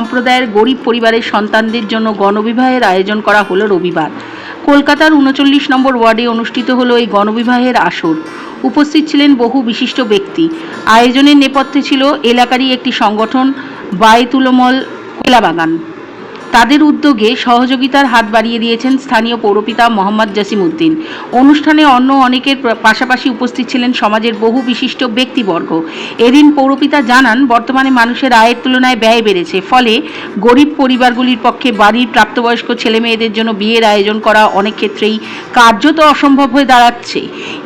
সম্প্রদায়ের গরিব পরিবারের সন্তানদের জন্য গণবিবাহের আয়োজন করা হলো রবিবার। কলকাতার উনচল্লিশ নম্বর ওয়ার্ডে অনুষ্ঠিত হলো এই গণবিবাহের আসর। উপস্থিত ছিলেন বহু বিশিষ্ট ব্যক্তি। আয়োজনের নেপথ্যে ছিল এলাকারই একটি সংগঠন, বায়তুলমল কোলাবাগান। তাদের উদ্যোগে সহযোগিতার হাত বাড়িয়ে দিয়েছেন স্থানীয় পৌরপিতা মোহাম্মদ জাসিম উদ্দিন। অনুষ্ঠানে অন্য অনেকের পাশাপাশি উপস্থিত ছিলেন সমাজের বহু বিশিষ্ট ব্যক্তিবর্গ। এদিন পৌরপিতা জানান, বর্তমানে মানুষের আয়ের তুলনায় ব্যয় বেড়েছে, ফলে গরিব পরিবারগুলির পক্ষে বাড়ির প্রাপ্তবয়স্ক ছেলেমেয়েদের জন্য বিয়ের আয়োজন করা অনেক ক্ষেত্রেই কার্যত অসম্ভব হয়ে দাঁড়াচ্ছে।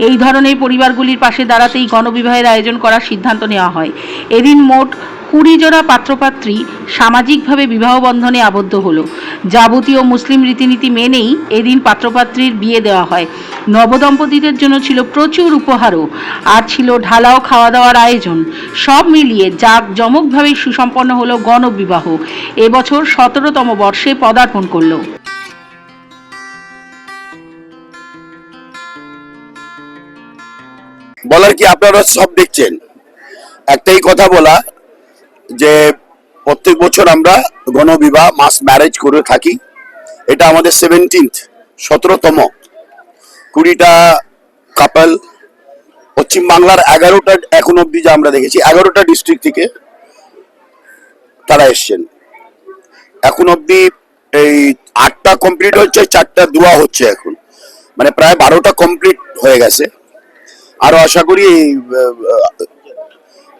এই ধরনের পরিবারগুলির পাশে দাঁড়াতেই গণবিবাহের আয়োজন করার সিদ্ধান্ত নেওয়া হয়। এদিন মোট কুড়ি জোড়া পাত্রপাত্রী সামাজিকভাবে বিবাহ বন্ধনে আবদ্ধ হলো। যাবতীয় মুসলিম রীতিনীতি মেনেই এদিন পাত্রপাত্রীর বিয়ে দেওয়া হয়। নবদম্পতিদের জন্য ছিল প্রচুর উপহারও। আর ছিল ঢালাও খাওয়া দাওয়ার আয়োজন। সব মিলিয়ে জাক জমকভাবে সুসম্পন্ন হলো গণবিবাহ। এবছর সতেরোতম বর্ষে পদার্পণ করল। বলার কি আপনারা সব দেখছেন? একটাই কথা বলা যে প্রত্যেক বছর আমরা গণবিবাহ মাস ম্যারেজ করে থাকি। এটা আমাদের সেভেন্টিন্থ সতেরোতম। কুড়িটা কাপল পশ্চিম বাংলার এগারোটা এখন অব্দি যা আমরা দেখেছি, এগারোটা ডিস্ট্রিক্ট থেকে তারা এসছেন। এখন অব্দি এই আটটা কমপ্লিট হচ্ছে, চারটা দোয়া হচ্ছে এখন। মানে প্রায় বারোটা কমপ্লিট হয়ে গেছে। আরও আশা করি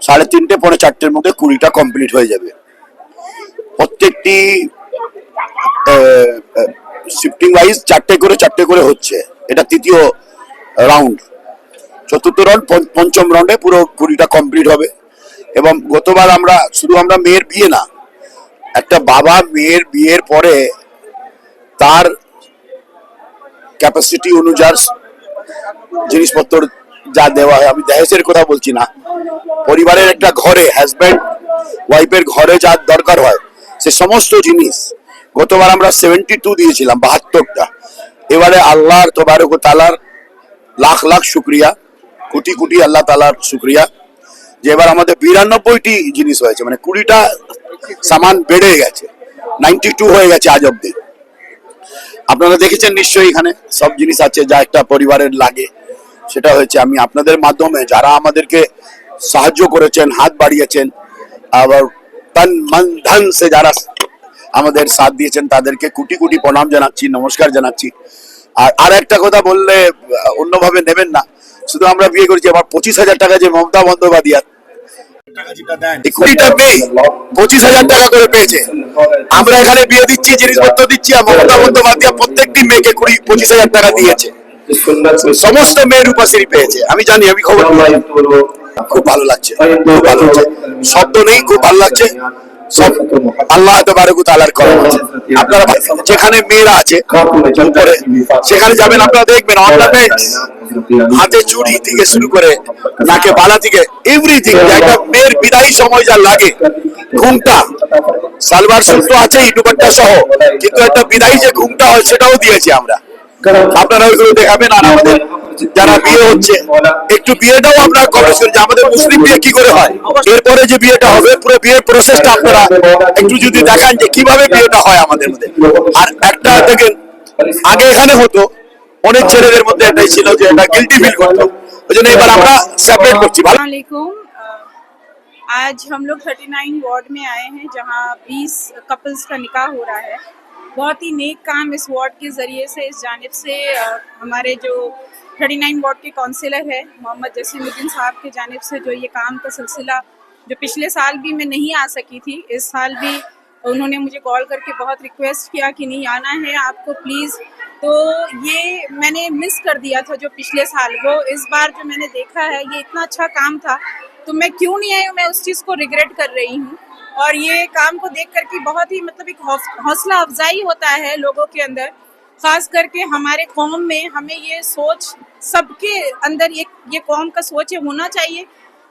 সাড়ে তিনটে, পরে চারটের মধ্যে কুড়িটা কমপ্লিট হয়ে যাবে। প্রত্যেকটি শিফটিং ওয়াইজ চারটে করে চারটে করে হচ্ছে। এটা তৃতীয় রাউন্ড চতুর্থ রাউন্ড পঞ্চম রাউন্ডে পুরো কুড়িটা কমপ্লিট হবে। এবং গতবার আমরা, শুধু আমরা মেয়ের বিয়ে না, একটা বাবা মেয়ের বিয়ের পরে তার ক্যাপাসিটি অনুযায়ী জিনিসপত্র যা দেওয়া হয়। আমি দহেজের কথা বলছি না। পরিবারের একটা ঘরে হাজব্যান্ড ওয়াইফের ঘরে যা দরকার হয়, সে সমস্ত জিনিস গতবার আমরা সেভেন্টি টু দিয়েছিলাম, বাহাত্তরটা। এবারে আল্লাহর তোবারক তালার লাখ লাখ শুক্রিয়া, কোটি কোটি আল্লাহ তালার শুক্রিয়া, যে এবার আমাদের বিরানব্বইটি জিনিস হয়েছে মানে কুড়িটা সামান বেড়ে গেছে নাইনটি টু হয়ে গেছে আজ অব্দি আপনারা দেখেছেন নিশ্চয়ই এখানে সব জিনিস আছে, যা একটা পরিবারের লাগে। সেটা হয়েছে, আমি আপনাদের মাধ্যমে যারা আমাদেরকে সাহায্য করেছেন, হাত বাড়িয়েছেন, আবার তন মন ধন সে যারা আমাদের সাথ দিয়েছেন, তাদেরকে কোটি কোটি প্রণাম জানাচ্ছি, নমস্কার জানাচ্ছি। আর আর একটা কথা বললে অন্যভাবে নেবেন না। শুধু আমরা বিয়ে করেছি আবার পঁচিশ হাজার টাকা যে মমতা বন্দ্যোপাধ্যায় পঁচিশ হাজার টাকা করে পেয়েছে। আমরা এখানে বিয়ে দিচ্ছি, জিনিসপত্র দিচ্ছি, আর মমতা বন্দ্যোপাধ্যায় প্রত্যেকটি মেয়েকে কুড়ি, পঁচিশ হাজার টাকা দিয়েছে। সমস্ত মেয়ের রূপাশ্রী পেয়েছে। আমি জানি, আমি খবর খুব ভালো লাগছে, খুব ভালো লাগছে। শব্দ নেই, খুব ভালো লাগছে। আল্লাহ তালার করম আছে আপনারা যেখানে মেয়েরা আছে সেখানে যাবেন, আপনারা দেখবেন অর্নামেন্টস হাতে চুড়ি থেকে শুরু করে নাকে বালা থেকে এভরিথিং একটা মেয়ের বিদায়ী সময় যা লাগে, ঘুমটা। সালবার স্যুট তো আছেই দুপাট্টা সহ, কিন্তু একটা বিদায়ী যে ঘুমটা হয়, সেটাও দিয়েছি আমরা। আপনারা ওইগুলো দেখাবেন আর আমাদের যারা বিয়ে হচ্ছে একটু বিয়েটাও আপনারা কভারেজ করেন যে আমাদের মুসলিম বিয়ে কি করে হয় এরপরে যে বিয়েটা হবে পুরো বিয়ের প্রসেসটা আপনারা একটু যদি দেখান যে কিভাবে বিয়েটা হয় আমাদের মধ্যে আর একটা দেখেন আগে এখানে হতো অনেক ছেলেদের মধ্যে এটাই ছিল যে এটা গিলটি ফিল করতো ওই জন্য এবার আমরা সেপারেট করছি ভালো वालेकुम आज हम लोग 39 वार्ड में आए हैं जहां 20 कपल्स का निकाह हो रहा है बहुत ही नेक काम इस वार्ड के ज़रिए से, इस जानब से हमारे जो 39 वार्ड के काउंसिलर है, मोहम्मद जसीमुद्दीन साहब के जानब से जो ये काम का सिलसिला जो पिछले साल भी मैं नहीं आ सकी थी, इस साल भी उन्होंने मुझे कॉल करके बहुत रिक्वेस्ट किया कि नहीं आना है आपको, प्लीज़। तो ये मैंने मिस कर दिया था जो पिछले साल, वो इस बार जो मैंने देखा है, ये इतना अच्छा काम था तो मैं क्यों नहीं आई हूँ? मैं उस चीज़ को रिग्रेट कर रही हूँ। और ये काम को देख करके बहुत ही मतलब एक हौसला अफजाई होता है लोगों के अंदर। खास करके हमारे कौम में हमें ये सोच, सबके अंदर ये ये कौम का सोच होना चाहिए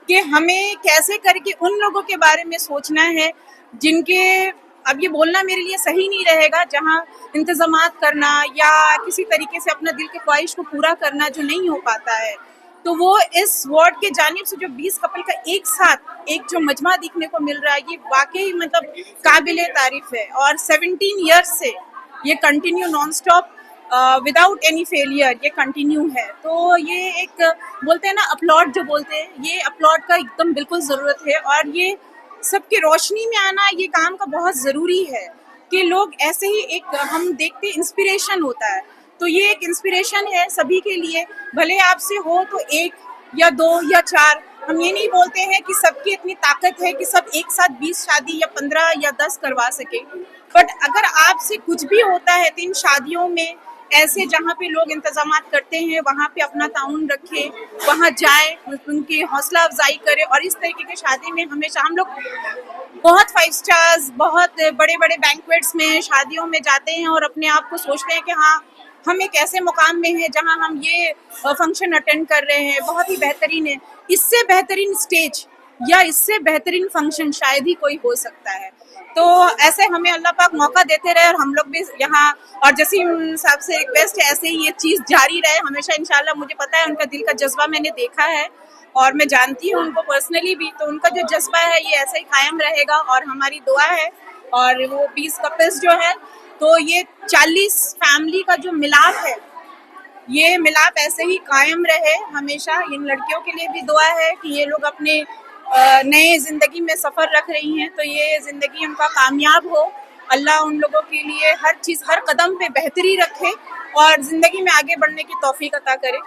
कि हमें कैसे करके उन लोगों के बारे में सोचना है जिनके, अब ये बोलना मेरे लिए सही नहीं रहेगा, जहाँ इंतज़ाम करना या किसी तरीके से अपना दिल के ख्वाहिश को पूरा करना जो नहीं हो पाता है। तो वो इस वार्ड के जानिब से जो 20 कपल का एक साथ, एक जो मजमा देखने को मिल रहा है, ये वाकई मतलब काबिल तारीफ़ है। और 17 ईयर्स से ये continue non stop without any failure ये कंटिन्यू है। तो ये एक, बोलते हैं ना अपलॉट जो बोलते हैं, ये अपलॉट का एकदम बिल्कुल ज़रूरत है। और ये सबके रोशनी में आना, ये काम का बहुत ज़रूरी है कि लोग ऐसे ही एक, हम देखते इंस्पिरेशन होता है। तो ये एक इंस्पिरेशन है सभी के लिए। भले आपसे हो तो एक या दो या चार, हम ये नहीं बोलते हैं कि सबकी इतनी ताकत है कि सब एक साथ बीस शादी या पंद्रह या दस करवा सके। बट अगर आपसे कुछ भी होता है तो इन शादियों में ऐसे जहाँ पे लोग इंतज़ाम करते हैं, वहाँ पे अपना ताउन रखे, वहाँ जाए उनकी हौसला अफजाई करे और इस तरीके की शादी में हमेशा हम लोग बहुत फाइव स्टार्स बहुत बड़े बड़े बैंकवेट्स में शादियों में जाते हैं और अपने आप को सोचते हैं कि हाँ हम एक ऐसे मुकाम में हैं जहाँ हम ये फ़ंक्शन अटेंड कर रहे हैं। बहुत ही बेहतरीन है। इससे बेहतरीन स्टेज या इससे बेहतरीन फ़ंक्शन शायद ही कोई हो सकता है। तो ऐसे हमें अल्लाह पाक मौका देते रहे और हम लोग भी यहाँ, और जसीम साहब से रिक्वेस्ट है, ऐसे ही ये चीज़ जारी रहे। हमेशा इंशाल्लाह मुझे पता है उनका दिल का जज्बा मैंने देखा है और मैं जानती हूँ उनको पर्सनली भी। तो उनका जो जज्बा है, ये ऐसे ही कायम रहेगा और हमारी दुआ है और वो बीस कपल्स जो है तो ये चालीस फैमिली का जो मिलाप है, ये मिलाप ऐसे ही कायम रहे हमेशा। इन लड़कियों के लिए भी दुआ है कि ये लोग अपने नए ज़िंदगी में सफ़र रख रही हैं। तो ये ज़िंदगी उनका कामयाब हो। अल्लाह उन लोगों के लिए हर चीज़, हर कदम पे बेहतरी रखे और ज़िंदगी में आगे बढ़ने की तौफीक अता करे।